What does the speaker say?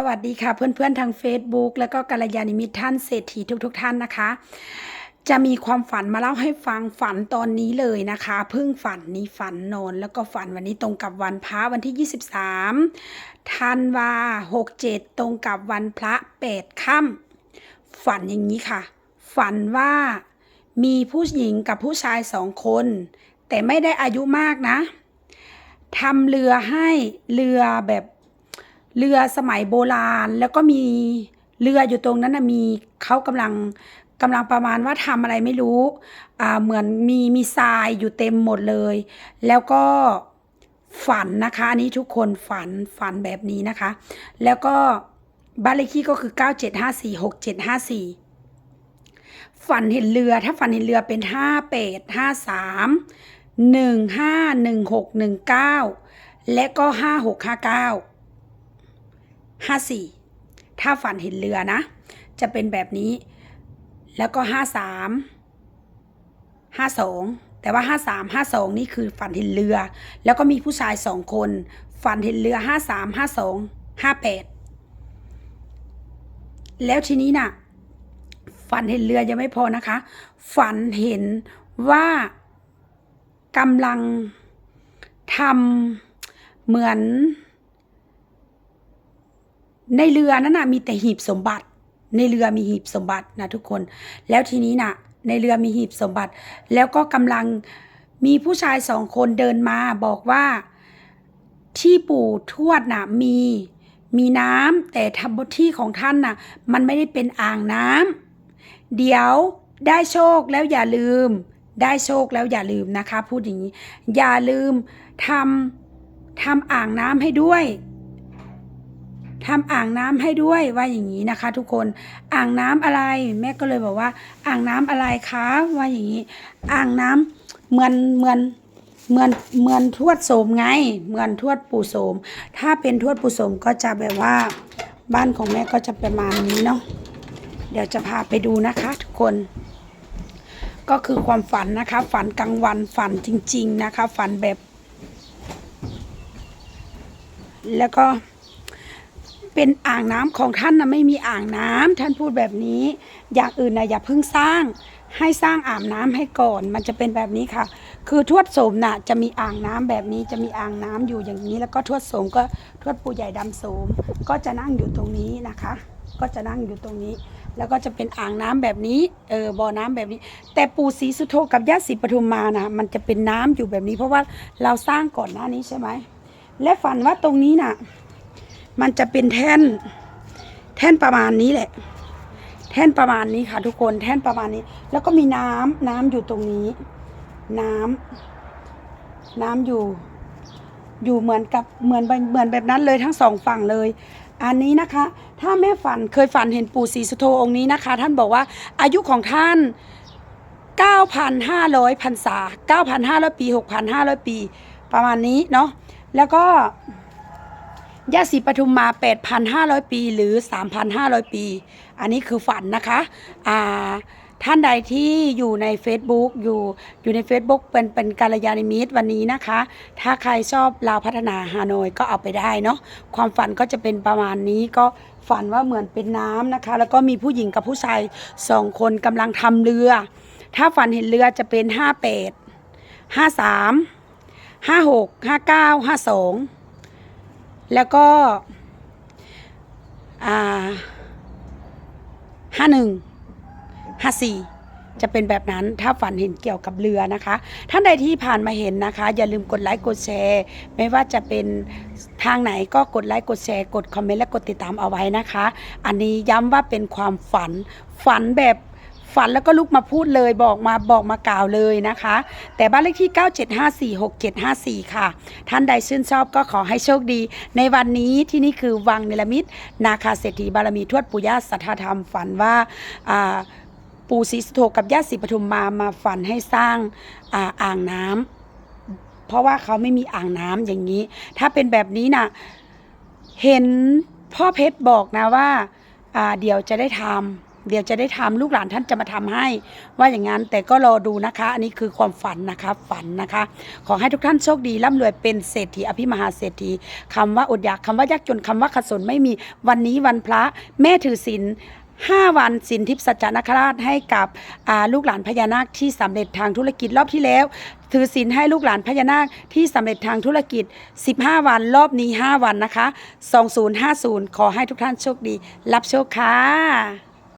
สวัสดีค่ะเพื่อนๆทาง Facebook แล้วก็กัลยาณิมิตท่านเศรษฐีทุกๆทท่านนะคะ จะมีความฝันมาเล่าให้ฟังฝันตอนนี้เลยนะคะเพิ่งฝันนี้ฝันนอนแล้วก็ฝันวันนี้ตรงกับวันพระวันที่ 23ธันวา67 ตรงกับวันพระ8ค่ำฝันอย่างนี้ค่ะ ฝันว่ามีผู้หญิงกับผู้ชายสองคน แต่ไม่ได้อายุมากนะทำเรือให้เรือแบบ เรือสมัยโบราณ แล้วก็มีเรืออยู่ตรงนั้นนะมีเขากำลังกำลังประมาณว่าทำอะไรไม่รู้อ่าเหมือนมีมีทรายอยู่เต็มหมดเลย แล้วก็ฝันนะคะ อันนี้ทุกคนฝันฝันแบบนี้นะคะ แล้วก็บ้านเลขที่ก็คือ 97546754 ฝันเห็นเรือ ถ้าฝันเห็นเรือเป็น 5853 151619 และก็ 5659 ห้าสี่ถ้าฝันเห็นเรือนะ จะเป็นแบบนี้ แล้วก็ห้าสามห้าสองแต่ว่าห้าสามห้าสองนี่คือฝันเห็นเรือ แล้วก็มีผู้ชายสองคน ฝันเห็นเรือห้าสามห้าสองห้าแปดแล้วทีนี้น่ะ ฝันเห็นเรือยังไม่พอนะคะ ฝันเห็นว่ากำลังทำเหมือน ในเรือนั้นนะมีแต่หีบสมบัติ ในเรือมีหีบสมบัตินะทุกคน แล้วทีนี้นะในเรือมีหีบสมบัติ แล้วก็กำลังมีผู้ชายสองคนเดินมาบอกว่าที่ปู่ทวดน่ะมีมีน้ำแต่ทำบที่ของท่านน่ะ มันไม่ได้เป็นอ่างน้ำเดี๋ยวได้โชคแล้วอย่าลืม ได้โชคแล้วอย่าลืมนะคะ พูดอย่างนี้ อย่าลืมทำทำอ่างน้ำให้ด้วย ทำอ่างน้ำให้ด้วยว่าอย่างนี้นะคะ ทุกคนอ่างน้ำอะไร แม่ก็เลยบอกว่า อ่างน้ำอะไรคะว่าอย่างนี้ อ่างน้ำเหมือนเหมือนเหมือนเหมือนทวดโสมไง เหมือนทวดปู่โสม ถ้าเป็นทวดปู่โสมก็จะแบบว่าบ้านของแม่ก็จะประมาณนี้เนาะเดี๋ยวจะพาไปดูนะคะ ทุกคนก็คือความฝันนะคะ ฝันกลางวันฝันจริง ๆ นะคะ ฝันแบบ แล้วก็ เป็นอ่างน้ำของท่านนะไม่มีอ่างน้ำท่านพูดแบบนี้ อย่างอื่นนะอย่าเพิ่งสร้าง ให้สร้างอ่างน้ำให้ก่อน มันจะเป็นแบบนี้ค่ะ คือทวดโสมน่ะจะมีอ่างน้ำแบบนี้จะมีอ่างน้ำอยู่อย่างนี้ แล้วก็ทวดโสมก็ทวดปู่ใหญ่ดำโสม ก็จะนั่งอยู่ตรงนี้นะคะ ก็จะนั่งอยู่ตรงนี้ แล้วก็จะเป็นอ่างน้ำแบบนี้เออบ่อน้ำแบบนี้ แต่ปู่ศรีสุโธกับย่าศรีปทุมมานะมันจะเป็นน้ำอยู่แบบนี้ เพราะว่าเราสร้างก่อนหน้านี้ใช่ไหมและฝันว่าตรงนี้น่ะ มันจะเป็นแท่น แท่นประมาณนี้แหละ แท่นประมาณนี้ค่ะ ทุกคนแท่นประมาณนี้ แล้วก็มีน้ำน้ำอยู่ตรงนี้ น้ำน้ำอยู่ อยู่เหมือนกับเหมือนเหมือนแบบนั้นเลยทั้งสองฝั่งเลย อันนี้นะคะ ถ้าแม่ฝันเคยฝันเห็นปู่ศรีสุโธองค์นี้นะคะ ท่านบอกว่าอายุของท่าน9,500พรรษา9,500 ปี 6,500 ปี ประมาณนี้เนาะแล้วก็ ย่าศรีปทุมมา 8,500 ปีหรือ 3,500 ปี อันนี้คือฝันนะคะอ่าท่านใดที่อยู่ใน Facebook อยู่อยู่ใน Facebook เป็นเป็นการยานิมิตรวันนี้นะคะ ถ้าใครชอบลาวพัฒนาฮานอยก็เอาไปได้เนาะความฝันก็จะเป็นประมาณนี้ก็ฝันว่าเหมือนเป็นน้ำนะคะ แล้วก็มีผู้หญิงกับผู้ชายสองคนกำลังทำเรือ ถ้าฝันเห็นเรือจะเป็น 58 53 56 59 52 แล้วก็ห้าหนึ่งห้าสี่จะเป็นแบบนั้นถ้าฝันเห็นเกี่ยวกับเรือนะคะ ท่านใดที่ผ่านมาเห็นนะคะ อย่าลืมกดไลค์กดแชร์ ไม่ว่าจะเป็นทางไหนก็กดไลค์กดแชร์กดคอมเมนต์และกดติดตามเอาไว้นะคะ อันนี้ย้ำว่าเป็นความฝันฝันแบบ ฝันแล้วก็ลุกมาพูดเลยบอกมาบอกมากล่าวเลยนะคะ แต่บ้านเลขที่ 97546754 ค่ะ ท่านใดชื่นชอบก็ขอให้โชคดี ในวันนี้ที่นี่คือวังเนลมิตนาคาเศรษฐีบารมีทวดปู่ย่าสัทธาธรรมฝันว่าปู่ศรีสุโธกับย่าศรีปทุมมามาฝันให้สร้างอาอ่างน้ำเพราะว่าเขาไม่มีอ่างน้ำอย่างนี้ ถ้าเป็นแบบนี้น่ะเห็นพ่อเพชรบอกนะว่า เดี๋ยวจะได้ท เดี๋ยวจะได้ทำลูกหลานท่านจะมาทำให้ ว่าอย่างนั้นแต่ก็รอดูนะคะ อันนี้คือความฝันนะคะฝันนะคะ ขอให้ทุกท่านโชคดีร่ำรวยเป็นเศรษฐีอภิมหาเศรษฐีคำว่าอดอยากคำว่ายากจนคำว่าขัดสนไม่มีวันนี้วันพระแม่ถือศีลห้าวันศีลทิพย์สัจจนคราชให้กับลูกหลานพญานาคที่สำเร็จทางธุรกิจรอบที่แล้ว ถือศีลให้ลูกหลานพญานาคที่สำเร็จทางธุรกิจ 15 วันรอบนี้ 5 วันนะคะ 2050 ขอให้ทุกท่านโชคดี รับโชคค่ะ